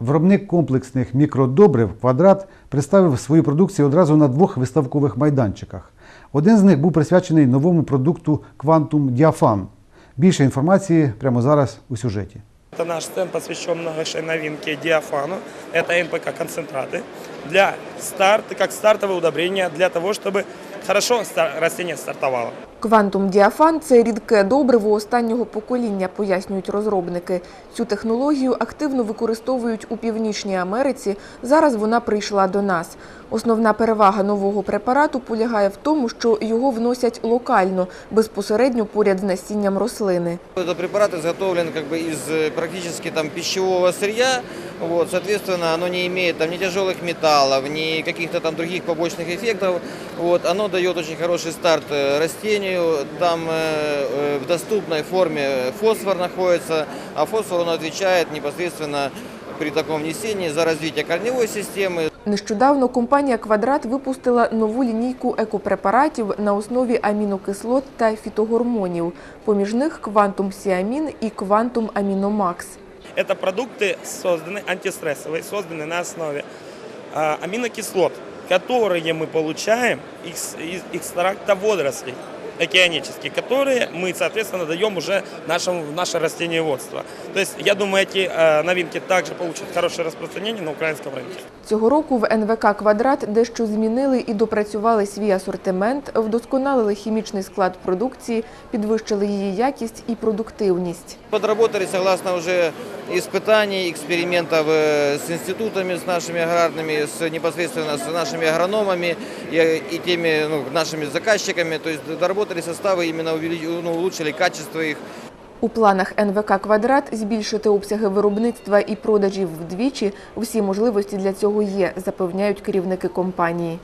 Виробник комплексних мікродобрив квадрат представив свою продукцію одразу на двох виставкових майданчиках. Один з них був присвячений новому продукту Quantum Diaphan. Більше інформації прямо зараз у сюжеті. Это наш стенд посвящен нашей новинке диафану. Это НПК-концентраты для старта, как стартовое удобрение для того, чтобы хорошо ста- растение стартовало. Квантум Діафан це рідке добриво останнього покоління, пояснюють розробники. Цю технологію активно використовують у Північній Америці. Зараз вона прийшла до нас. Основна перевага нового препарату полягає в тому, що його вносять локально, безпосередньо поряд з насінням рослини. Этот препарат изготовлен как бы из э, практически там пищевого сырья, вот, соответственно, оно не имеет там ни тяжелых металлов, ни каких-то там других побочных эффектов, вот, оно дает очень хороший старт э, растению, там э, э, в доступной форме фосфор находится, а фосфор он отвечает непосредственно при таком внесении за развитие корневой системы, Нещодавно компанія Квадрат випустила нову лінійку екопрепаратів на основі амінокислот та фітогормонів. Поміж них Квантум Сіамін і Квантум Аміномакс. Это продукты созданы антистрессовые, созданы на основе а, аминокислот, которые мы получаем из, из экстракта водорослей океанических, которые мы, соответственно, даем уже нашему, в наше растениеводство. То есть, я думаю, эти э, новинки также получат хорошее распространение на украинском рынке. Цього року в НВК «Квадрат» дещо змінили і допрацювали свій асортимент, вдосконалили хімічний склад продукції, підвищили її якість і продуктивність. Подработали согласно уже испытаний, экспериментов э, с институтами, с нашими аграрными, с непосредственно с нашими агрономами и, и теми ну, нашими заказчиками. То есть доработали составы, именно увели- ну, улучшили качество их. У планах НВК «Квадрат» збільшити обсяги виробництва і продажів вдвічі. Всі можливості для цього є, запевняють керівники компанії.